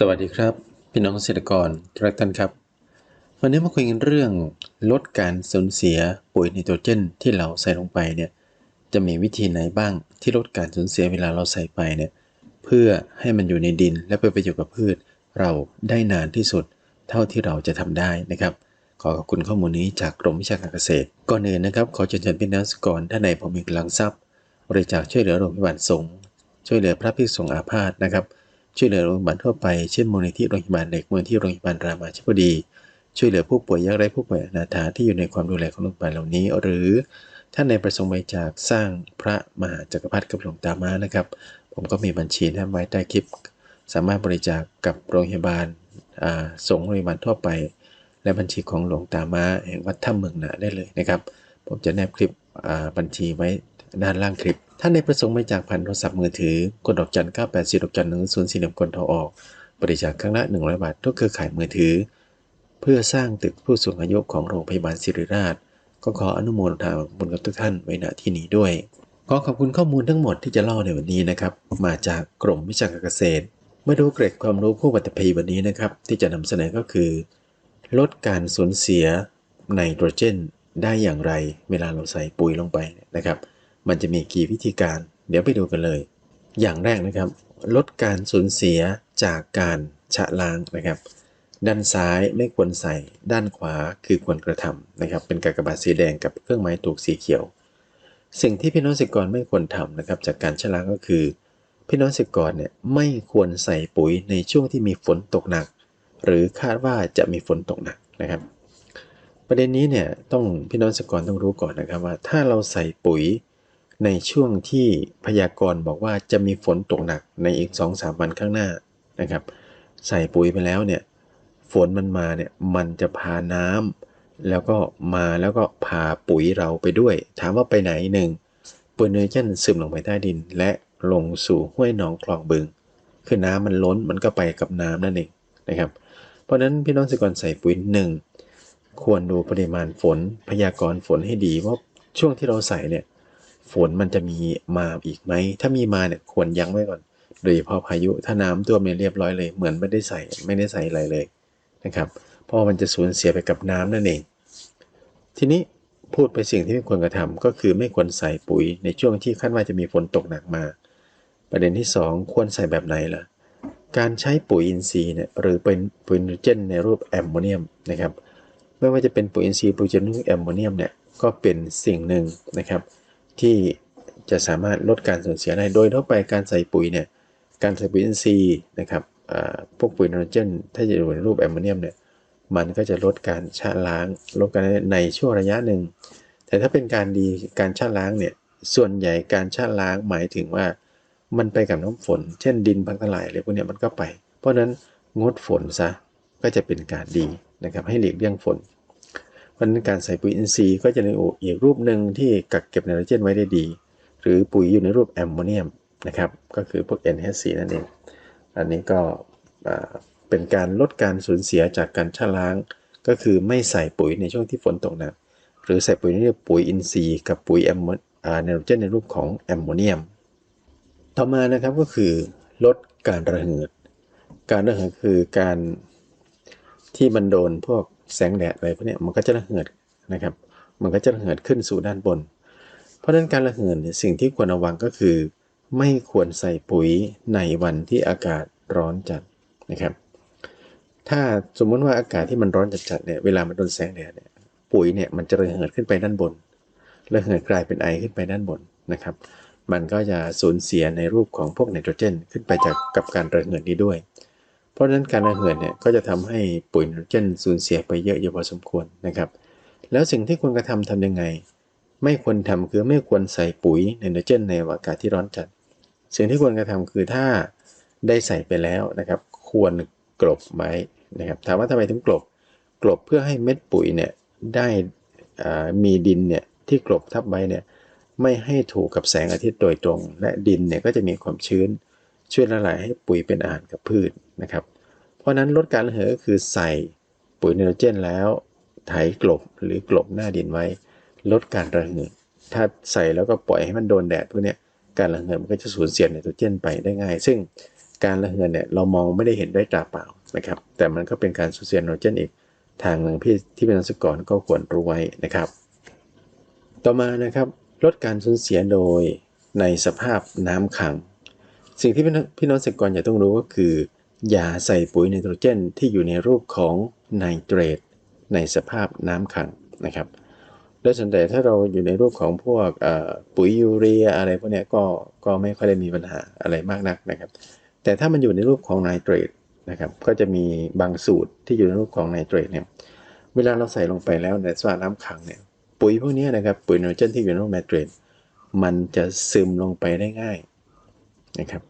สวัสดีครับ พี่น้องเกษตรกรทุกท่านครับ วันนี้มาคุยกันเรื่องลดการสูญเสียปุ๋ยไนโตรเจนที่เราใส่ลงไปเนี่ยจะมีวิธีไหนบ้างที่ลดการสูญเสียเวลาเราใส่ไปเนี่ยเพื่อให้มันอยู่ในดินและเป็นประโยชน์กับพืช เราได้นานที่สุดเท่าที่เราจะทำได้นะครับ ขอขอบคุณข้อมูลนี้จากกรมวิชาการเกษตร ก่อนอื่นนะครับขอเชิญชวนพี่น้องเกษตรกรท่านใดผมมีกำลังทรัพย์บริจาคช่วยเหลือโรงพยาบาลสงฆ์ช่วยเหลือพระภิกษุสงฆ์อาพาธนะครับ ช่วยเหลือโรงพยาบาลทั่วไปเช่นมูลนิธิโรงพยาบาลเด็กมูลนิธิโรงพยาบาลรามาธิบดี ช่วยเหลือผู้ป่วยยากไร้ผู้ป่วยอนาถาที่อยู่ในความดูแลของโรงพยาบาลเหล่านี้ หรือท่านในประสงค์บริจาคสร้างพระมหาจักรพรรดิกับหลวงตามานะครับ ผมก็มีบัญชีนไว้ใต้คลิป สามารถบริจาคกับโรงพยาบาลอ่าสงฆ์โรงพยาบาลทั่วไป และบัญชีของหลวงตามาแห่งวัดถ้ำเมืองหนาได้เลยนะครับ ผมจะแนบคลิปบัญชีไว้ด้านล่างคลิป ท่านในประสงค์บริจาคผ่านโทรศัพท์มือถือกดดอกจัน9 8 4ดอกจัน1 0 4 1กดโทรออก บริจาคครั้งละ100บาททุกเครือข่ายมือถือ เพื่อสร้างตึกผู้สูงอายุของโรงพยาบาลศิริราช ก็ขออนุโมทนาบุญกับทุกท่านไว้ณที่นี้ด้วย ขอขอบคุณข้อมูลทั้งหมดที่จะเล่าในวันนี้นะครับ มาจากกรมวิชาการเกษตร มาดูเกร็ดความรู้ผู้ปฏิพีวันนี้นะครับ ที่จะนำเสนอก็คือ ลดการสูญเสียไนโตรเจนได้อย่างไร เวลาเราใส่ปุ๋ยลงไปนะครับ มันจะมีกี่วิธีการ เดี๋ยวไปดูกันเลย อย่างแรกนะครับ ลดการสูญเสียจากการชะล้างนะครับ ด้านซ้ายไม่ควรใส่ ด้านขวาคือควรกระทำนะครับ เป็นกากบาทสีแดงกับเครื่องหมายถูกสีเขียว สิ่งที่พี่น้องเกษตรกรไม่ควรทำนะครับ จากการชะล้างก็คือ พี่น้องเกษตรกรเนี่ยไม่ควรใส่ปุ๋ยในช่วงที่มีฝนตกหนัก หรือคาดว่าจะมีฝนตกหนักนะครับประเด็นนี้เนี่ยต้องพี่น้องเกษตรกรต้องรู้ก่อนนะครับว่า ถ้าเราใส่ปุ๋ย ในช่วงที่พยากรณ์บอกว่าจะมีฝนตกหนักในอีก 2-3 วันข้างหน้านะครับ ใส่ปุ๋ยไปแล้วเนี่ยฝนมันมาเนี่ยมันจะพาน้ำแล้วก็มาแล้วก็พาปุ๋ยเราไปด้วย ถามว่าไปไหนหนึ่งปุ๋ยเนยเจนซึมลงไปใต้ดิน และลงสู่ห้วยหนองคลองบึง คือน้ำมันล้นมันก็ไปกับน้ำนั่นเองนะครับ เพราะฉะนั้นพี่น้องเกษตรกรใส่ปุ๋ยหนึ่งควรดูปริมาณฝนพยากรณ์ฝนให้ดีว่าช่วงที่เราใส่เนี่ย ฝนมันจะมีมาอีกไหม ถ้ามีมาเนี่ยควรยั้งไว้ก่อน โดยเฉพาะพายุ ถ้าน้ำท่วมเนี่เรียบร้อยเลย เหมือนไม่ได้ใส่ไม่ได้ใส่อะไรเลยนะครับ เพราะมันจะสูญเสียไปกับน้ำนั่นเอง ทีนี้พูดไปสิ่งที่ไม่ควรกระทำก็คือไม่ควรใส่ปุ๋ยในช่วงที่คาดว่าจะมีฝนตกหนักมา ประเด็นที่ 2 ควรใส่แบบไหนล่ะ การใช้ปุ๋ยอินทรีย์เนี่ยหรือเป็นปุ๋ยไนโตรเจนในรูปแอมโมเนียมนะครับ ไม่ว่าจะเป็นปุ๋ยอินทรีย์ปุ๋ยเจนรูปแอมโมเนียมเนี่ยก็เป็นสิ่งหนึ่งนะครับ ที่จะสามารถลดการสูญเสียได้ โดยทั่วไปการใส่ปุ๋ยเนี่ย การใส่ปุ๋ยอินทรีย์นะครับพวกปุ๋ยไนโตรเจน ถ้าจะอยู่ในรูปแอมโมเนียมเนี่ย มันก็จะลดการชะล้าง ลดการในช่วงระยะหนึ่ง แต่ถ้าเป็นการดีการชะล้างเนี่ย ส่วนใหญ่การชะล้างหมายถึงว่า มันไปกับน้ำฝน เช่นดินพังทลายอะไรพวกนี้มันก็ไป เพราะฉะนั้นงดฝนซะ ก็จะเป็นการดีนะครับ ให้หลีกเลี่ยงฝน เพราะฉะนั้นการใส่ปุ๋ยอินทรีย์ก็จะในอีกรูปหนึ่งที่กักเก็บไนโตรเจนไว้ได้ดี หรือปุ๋ยอยู่ในรูปแอมโมเนียมนะครับก็คือพวก NH4 นั่นเอง อันนี้ก็เป็นการลดการสูญเสียจากการชะล้าง ก็คือไม่ใส่ปุ๋ยในช่วงที่ฝนตกหนักหรือใส่ปุ๋ยในรูปปุ๋ยอินทรีย์กับปุ๋ยแอมโมไนโตรเจนในรูปของแอมโมเนียม ต่อมานะครับก็คือลดการระเหิด การระเหิดคือการที่มันโดนพวก แสงแดดอะไรพวกนี้มันก็จะระเหิดนะครับ มันก็จะระเหิดขึ้นสู่ด้านบน เพราะฉะนั้นการระเหิดเนี่ยสิ่งที่ควรระวังก็คือ ไม่ควรใส่ปุ๋ยในวันที่อากาศร้อนจัดนะครับ ถ้าสมมติว่าอากาศที่มันร้อนจัดๆเนี่ยเวลามันโดนแสงแดดเนี่ยปุ๋ยเนี่ยมันจะระเหิดขึ้นไปด้านบนระเหิดกลายเป็นไอขึ้นไปด้านบนนะครับ มันก็จะสูญเสียในรูปของพวกไนโตรเจนขึ้นไปจากกับการระเหิดนี้ด้วย เพราะฉะนั้นการระเหดเนี่ยก็จะทำให้ปุ๋ยไนโตรเจนสูญเสียไปเยอะอยู่พอสมควรนะครับ แล้วสิ่งที่ควรกระทำทำยังไง ไม่ควรทำคือไม่ควรใส่ปุ๋ยไนโตรเจนในอากาศที่ร้อนจัด สิ่งที่ควรกระทำคือถ้าได้ใส่ไปแล้วนะครับ ควรกลบไว้นะครับถามว่าทำไมถึงกลบ กลบเพื่อให้เม็ดปุ๋ยเนี่ยได้มีดินเนี่ยที่กลบทับไว้เนี่ยไม่ให้ถูกกับแสงอาทิตย์โดยตรง และดินเนี่ยก็จะมีความชื้น ช่วยละลายให้ปุ๋ยเป็นอาหารกับพืชนะครับ เพราะนั้นลดการระเหยก็คือใส่ปุ๋ยไนโตรเจนแล้วไถกลบหรือกลบหน้าดินไว้ ลดการระเหยถ้าใส่แล้วก็ปล่อยให้มันโดนแดดพวกนี้การระเหยมันก็จะสูญเสียไนโตรเจนไปได้ง่าย ซึ่งการระเหินเนี่ยเรามองไม่ได้เห็นด้วยตาเปล่านะครับ แต่มันก็เป็นการสูญเสียไนโตรเจนอีกทางหนึ่งที่ที่เป็นนักศึกรก็ควรรู้ไว้นะครับ ต่อมานะครับลดการสูญเสียโดยในสภาพน้ำขัง สิ่งที่พี่น้องเกษตรกรอย่าต้องรู้ก็คือ อย่าใส่ปุ๋ยไนโตรเจนที่อยู่ในรูปของไนเตรตในสภาพน้ำขังนะครับโดยส่วนใหญ่ถ้าเราอยู่ในรูปของพวกปุ๋ยยูเรียอะไรพวกนี้ก็ก็ไม่ค่อยได้มีปัญหาอะไรมากนักนะครับ แต่ถ้ามันอยู่ในรูปของไนเตรตนะครับก็จะมีบางสูตรที่อยู่ในรูปของไนเตรตเนี่ยเวลาเราใส่ลงไปแล้วในสภาพน้ำขังเนี่ยปุ๋ยพวกนี้นะครับปุ๋ยไนโตรเจนที่อยู่ในรูปไนเตรตมันจะซึมลงไปได้ง่าย นะครับ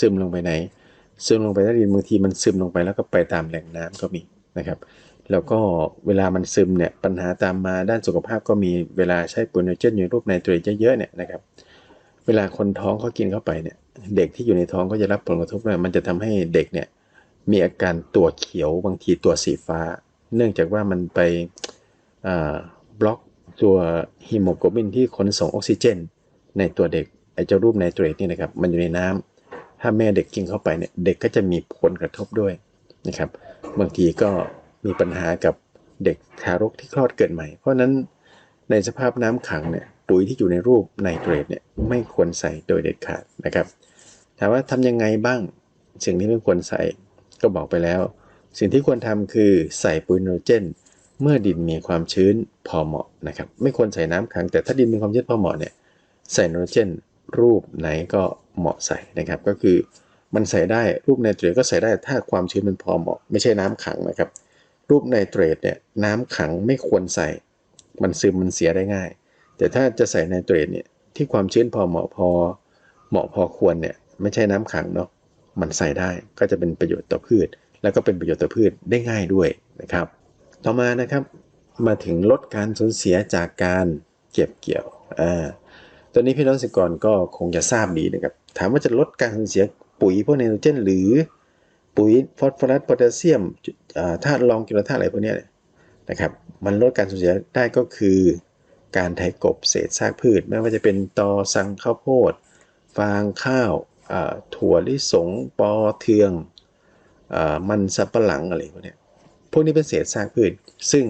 ซึมลงไปไหน ซึมลงไปใต้ดินบางทีมันซึมลงไปแล้วก็ไปตามแหล่งน้ำก็มีนะครับ แล้วก็เวลามันซึมเนี่ยปัญหาตามมาด้านสุขภาพก็มีเวลาใช้ปุ๋ยไนโตรเจนอยู่รูปไนเตรตเยอะๆเนี่ยนะครับ เวลาคนท้องเขากินเข้าไปเนี่ย เด็กที่อยู่ในท้องก็จะรับผลกระทบเลยมันจะทำให้เด็กเนี่ยมีอาการตัวเขียวบางทีตัวสีฟ้า เนื่องจากว่ามันไปบล็อกตัวฮีโมโกลบินที่ขนส่งออกซิเจน ในตัวเด็ก ไอเจ้ารูปไนเตรตนี่นะครับมันอยู่ในน้ำถ้าแม่เด็กกินเข้าไปเนี่ยเด็กก็จะมีผลกระทบด้วยนะครับ บางทีก็มีปัญหากับเด็กทารกที่คลอดเกิดใหม่ เพราะนั้นในสภาพน้ำขังเนี่ยปุ๋ยที่อยู่ในรูปไนเตรตเนี่ยไม่ควรใส่โดยเด็ดขาดนะครับถามว่าทำยังไงบ้าง สิ่งที่ไม่ควรใส่ก็บอกไปแล้ว สิ่งที่ควรทำคือใส่ปุ๋ยไนโตรเจน เมื่อดินมีความชื้นพอเหมาะนะครับ ไม่ควรใส่น้ำขัง แต่ถ้าดินมีความชื้นพอเหมาะเนี่ยใส่ไนโตรเจน รูปไหนก็เหมาะใส่นะครับ ก็คือมันใส่ได้รูปไนเตรตก็ใส่ได้ถ้าความชื้นมันพอเหมาะ ไม่ใช่น้ำขังนะครับ รูปไนเตรตเนี่ยน้ำขังไม่ควรใส่ มันซึมมันเสียได้ง่าย แต่ถ้าจะใส่ไนเตรตเนี่ยที่ความชื้นพอเหมาะพอ เหมาะพอควรเนี่ยไม่ใช่น้ำขังเนาะมันใส่ได้ก็จะเป็นประโยชน์ต่อพืช แล้วก็เป็นประโยชน์ต่อพืชได้ง่ายด้วยนะครับ ต่อมานะครับมาถึงลดการสูญเสียจากการเก็บเกี่ยวอ่า ตอนนี้พี่น้องเกษตรกรก็คงจะทราบดีนะครับ ถามว่าจะลดการสูญเสียปุ๋ยพวกไนโตรเจน หรือปุ๋ยฟอสฟอรัสโพแทสเซียมธาตุรองกิโลธาตุอะไรพวกนี้นะครับ มันลดการสูญเสียได้ก็คือ การไถกบเศษซากพืช ไม่ว่าจะเป็นตอสังข้าวโพด ฟางข้าวถั่วลิสง ปอเทืองมันสับปะหลังอะไรพวกนี้พวกนี้เป็นเศษซากพืช ซึ่ง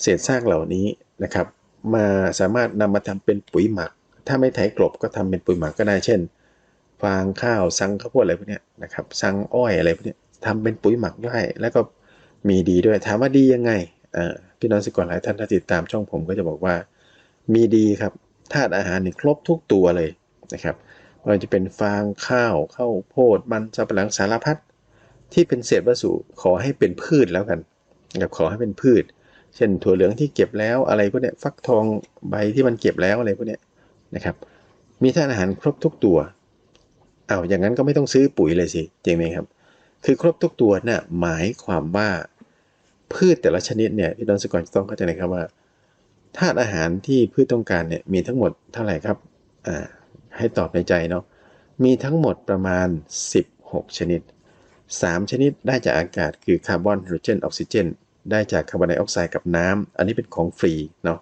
เศษซากเหล่านี้นะครับ มาสามารถนำมาทำเป็นปุ๋ยหมัก ถ้าไม่ไถกลบก็ทำเป็นปุ๋ยหมักก็ได้เช่น ฟางข้าวสังข้าวโพดอะไรพวกนี้นะครับสังอ้อยอะไรพวกนี้ทำเป็นปุ๋ยหมักได้แล้วก็มีดีด้วยถามว่าดียังไงพี่น้องสิกรหลายท่านถ้าติดตามช่องผมก็จะบอกว่า มีดีครับธาตุอาหารนี่ครบทุกตัวเลยนะครับไมันจะเป็นฟางข้าวข้าวโพดมันสับปะหลังสารพัดที่เป็นเศษวัสดุขอให้เป็นพืชแล้วกันนะครับขอให้เป็นพืช เช่นถั่วเหลืองที่เก็บแล้วอะไรพวกนี้ฟักทองใบที่มันเก็บแล้วอะไรพวกนี้นะครับมีธาตุอาหารครบทุกตัวเอาอย่างนั้นก็ไม่ต้องซื้อปุ๋ยเลยสิจริงไหมครับ คือครบทุกตัวนะ่ะหมายความว่าพืชแต่ละชนิดเนี่ยพี่น้องสกอรต้องเข้าใจนะครับว่าธาตุอาหารที่พืชต้องการเนี่ยมีทั้งหมดเท่าไหร่ครับอ่าให้ตอบในใจเนาะมีทั้งหมดประมาณ 16 ชนิด 3 ชนิดได้จากอากาศคือคาร์บอนไฮโดรเจนออกซิเจน ได้จากคาร์บอนไดออกไซด์กับน้ำอันนี้เป็นของฟรีเนาะ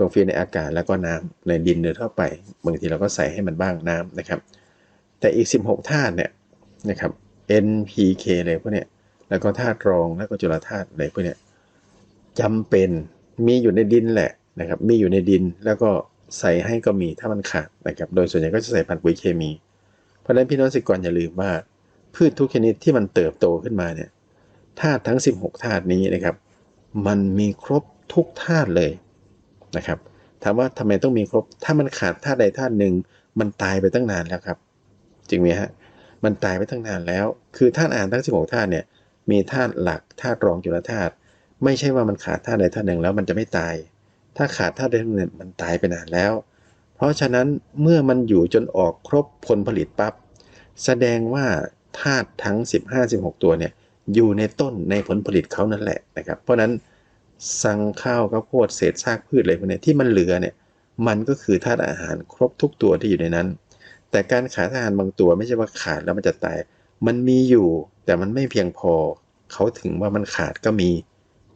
ของฟรีในอากาศแล้วก็น้ำในดินเนื้อทั่วไป บางทีเราก็ใส่ให้มันบ้างน้ำนะครับ แต่อีก 16ธาตุเนี่ยนะครับ NPK เลยพวกเนี้ยแล้วก็ธาตุรองแล้วก็จุลธาตุอะไรพวกเนี้ยจำเป็นมีอยู่ในดินแหละนะครับ มีอยู่ในดินแล้วก็ใส่ให้ก็มีถ้ามันขาดนะครับ โดยส่วนใหญ่ก็จะใส่พันปุ๋ยเคมี เพราะฉะนั้นพี่น้องสิกรอย่าลืมว่าพืชทุกชนิดที่มันเติบโตขึ้นมาเนี่ย ธาตุทั้ง 16ธาตุนี้นะครับ มันมีครบทุกธาตุเลยนะครับถามว่าทำไมต้องมีครบ ถ้ามันขาดธาตุใดธาตุหนึ่ง มันตายไปตั้งนานแล้วครับ จริงไหมฮะ มันตายไปตั้งนานแล้ว คือธาตุอ่านทั้ง 16ธาตุเนี่ย มีธาตุหลักธาตุรองจุลธาตุ ไม่ใช่ว่ามันขาดธาตุใดธาตุหนึ่งแล้วมันจะไม่ตาย ถ้าขาดธาตุใดธาตุหนึ่งมันตายไปนานแล้ว เพราะฉะนั้นเมื่อมันอยู่จนออกครบผลผลิตปับ๊บ แสดงว่าธาตุทั้ง 15-16 ตัวเนี่ย อยู่ในต้นในผลผลิตเขานั่นแหละนะครับ เพราะนั้นสั่งข้าวข้าวโพดเศษซากพืชอะไรพวกนี้ที่มันเหลือเนี่ยมันก็คือธาตุอาหารครบทุกตัวที่อยู่ในนั้น แต่การขาดอาหารบางตัวไม่ใช่ว่าขาดแล้วมันจะตาย มันมีอยู่แต่มันไม่เพียงพอเขาถึงว่ามันขาดก็มี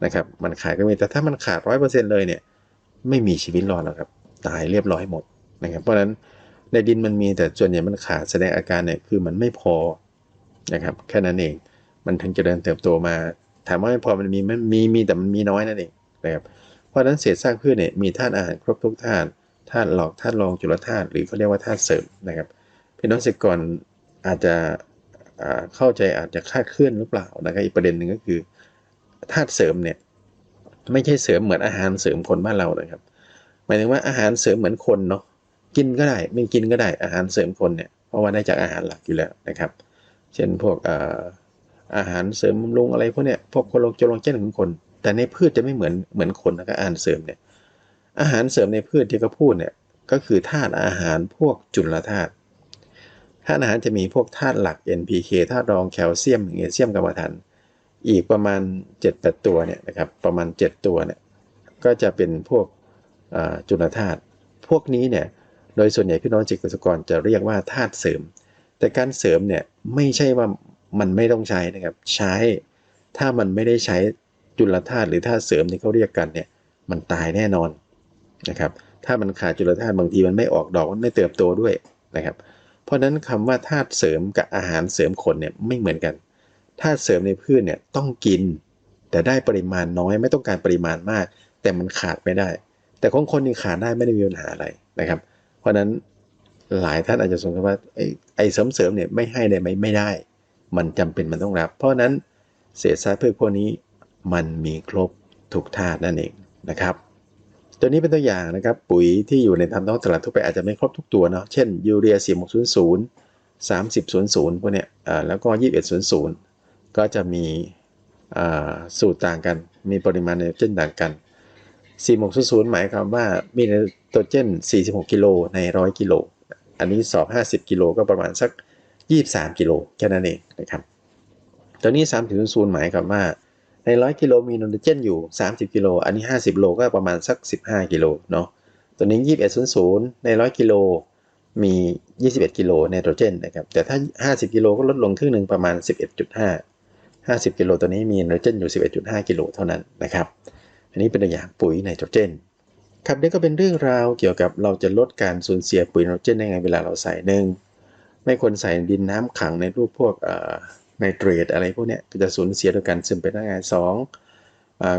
นะครับ มันขาดก็มีแต่ถ้ามันขาดร้อยเปอร์เซ็นต์เลยเนี่ยไม่มีชีวิตรอดแล้วครับ ตายเรียบร้อยหมดนะครับ เพราะฉะนั้นในดินมันมีแต่ส่วนใหญ่มันขาดแสดงอาการเนี่ยคือมันไม่พอนะครับ แค่นั้นเอง มันถึงจะเดินเติบโตมา ถามว่าพอมันมีมันมีมีแต่มันมีน้อยนั่นเองนะครับเพราะฉะนั้นเศษซากพืชเนี่ยมีธาตุอาหารครบทุกธาตุธาตุหลอกธาตุรองจุลธาตุหรือเขาเรียกว่าธาตุเสริมนะครับพี่น้องเกษตรกรอาจจะเข้าใจอาจจะคาดเคลื่อนหรือเปล่านะครับอีกประเด็นหนึ่งก็คือธาตุเสริมเนี่ยไม่ใช่เสริมเหมือนอาหารเสริมคนบ้านเรานะครับหมายถึงว่าอาหารเสริมเหมือนคนเนาะกินก็ได้ไม่กินก็ได้อาหารเสริมคนเนี่ยเพราะว่าได้จากอาหารหลักอยู่แล้วนะครับ เช่นพวก อาหารเสริมบำรุงอะไรพวกเนี้ยพวกโคโลโจลงเจนของคน แต่ในพืชจะไม่เหมือนเหมือนคนนะครับอาหารเสริมเนี่ยอาหารเสริมในพืชที่เขาพูดเนี่ยก็คือธาตุอาหารพวกจุลธาตุธาตุอาหารจะมีพวกธาตุหลัก NPK ธาตุรองแคลเซียมแมกนีเซียมกัมมันถันอีกประมาณ 7-8 ตัวเนี่ยนะครับประมาณ 7 ตัวเนี่ยก็จะเป็นพวกจุลธาตุพวกนี้เนี่ยโดยส่วนใหญ่พี่น้องจิตกรกรจะเรียกว่าธาตุเสริม แต่การเสริมเนี่ยไม่ใช่ว่า มันไม่ต้องใช้นะครับ ใช้ ถ้ามันไม่ได้ใช้จุลธาตุหรือธาตุเสริมที่เขาเรียกกันเนี่ย มันตายแน่นอนนะครับ ถ้ามันขาดจุลธาตุบางทีมันไม่ออกดอกมันไม่เติบโตด้วยนะครับ เพราะนั้นคำว่าธาตุเสริมกับอาหารเสริมคนเนี่ยไม่เหมือนกันธาตุเสริมในพืชเนี่ยต้องกิน แต่ได้ปริมาณน้อยไม่ต้องการปริมาณมาก แต่มันขาดไม่ได้ แต่ของคนนี่ขาดได้ไม่ได้มีปัญหาอะไรนะครับ เพราะนั้นหลายท่านอาจจะสงสัยว่าไอ้ไอ้เสริมเสริมเนี่ยไม่ให้ได้ไหมไม่ได้ มันจำเป็นมันต้องรับ เพราะนั้นเศษซากพืชพวกนี้มันมีครบทุกธาตุนั่นเองนะครับ ตัวนี้เป็นตัวอย่างนะครับ ปุ๋ยที่อยู่ในตามท้องตลาดทั่วไปอาจจะไม่ครบทุกตัวเนาะเช่นยูเรีย4600 3000พวกเนี้ยแล้วก็2100 ก็จะมีสูตรต่างกัน มีปริมาณไนโตรเจนต่างกัน 4600 หมายความว่ามีไนโตรเจน 46 กิโลใน 100 กิโล อันนี้สอบ 50 กิโลก็ประมาณสัก 23 กิโลแค่นั้นเองนะครับตัวนี้ 300 หมายความว่า ใน 100 กิโลมีไนโตรเจนอยู่ 30 กิโล อันนี้ 50 โลก็ประมาณสัก 15 กิโลเนาะตัวนี้ 2100 ใน 100 กิโลมี 21 กิโลไนโตรเจนนะครับ แต่ถ้า 50 กิโลก็ลดลงครึ่งหนึ่งประมาณ 11.5 50 กิโลตัวนี้มีไนโตรเจนอยู่ 11.5 กิโลเท่านั้นนะครับ อันนี้เป็นตัวอย่างปุ๋ยไนโตรเจน ครับนี่ก็เป็นเรื่องราวเกี่ยวกับเราจะลดการสูญเสียปุ๋ยไนโตรเจนได้ไงเวลาเราใส่หนึ่ง ไม่ควรใส่ดินน้ำขังในรูปพวกไนเตรตอะไรพวกนี้ก็จะสูญเสียโดยการซึมไปได้ไงสอง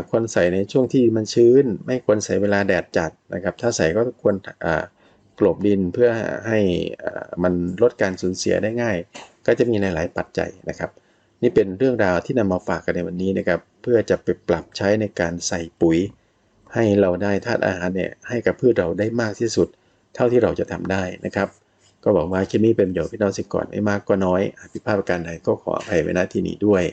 ควรใส่ในช่วงที่มันชื้น ไม่ควรใส่เวลาแดดจัดนะครับ ถ้าใส่ก็ควรกลบดินเพื่อให้มันลดการสูญเสียได้ง่าย ก็จะมีในหลายปัจจัยนะครับ นี่เป็นเรื่องราวที่นำมาฝากกันในวันนี้นะครับ เพื่อจะไปปรับใช้ในการใส่ปุ๋ย ให้เราได้ธาตุอาหารเนี่ยให้กับพืชเราได้มากที่สุด เท่าที่เราจะทำได้นะครับ ก็บอกว่าคลิปนี้เป็นประโยชน์พี่น้องสิก่อนไม่มากก็น้อยอภิภาพประการใดก็ขออภัยไว้ณที่นี้ด้วย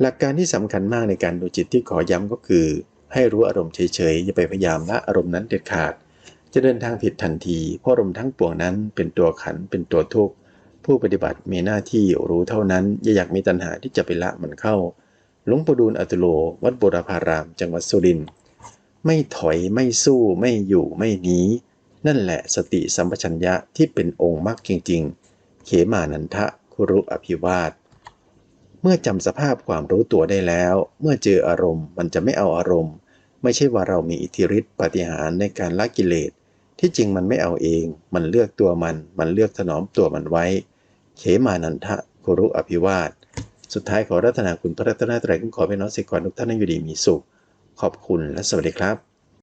หลักการที่สำคัญมากในการดูจิตที่ขอย้ำก็คือ ให้รู้อารมณ์เฉยๆอย่าไปพยายามละอารมณ์นั้นเด็ดขาด จะเดินทางผิดทันที เพราะอารมณ์ทั้งปวงนั้นเป็นตัวขันเป็นตัวทุกข์ผู้ปฏิบัติมีหน้าที่รู้เท่านั้น อย่าอยากมีตัณหาที่จะไปละมันเข้าหลวงปู่ดูลอัตุโล วัดบุรพาราม จังหวัดสุรินทร์ไม่ถอยไม่สู้ไม่อยู่ไม่หนี นั่นแหละสติสัมปชัญญะที่เป็นองค์มรรคจริง ๆ เขมานันทะคุรุอภิวาท เมื่อจำสภาพความรู้ตัวได้แล้ว เมื่อเจออารมณ์มันจะไม่เอาอารมณ์ ไม่ใช่ว่าเรามีอิทธิฤทธิปฏิหารในการละกิเลส ที่จริงมันไม่เอาเอง มันเลือกตัวมัน มันเลือกถนอมตัวมันไว้ เขมานันทะกุรุอภิวาท สุดท้ายขอรัตนาคุณพระรัตนตรัยขอให้น้องสิกรทุกท่านนั้นอยู่ดีมีสุข ขอบคุณและสวัสดีครับ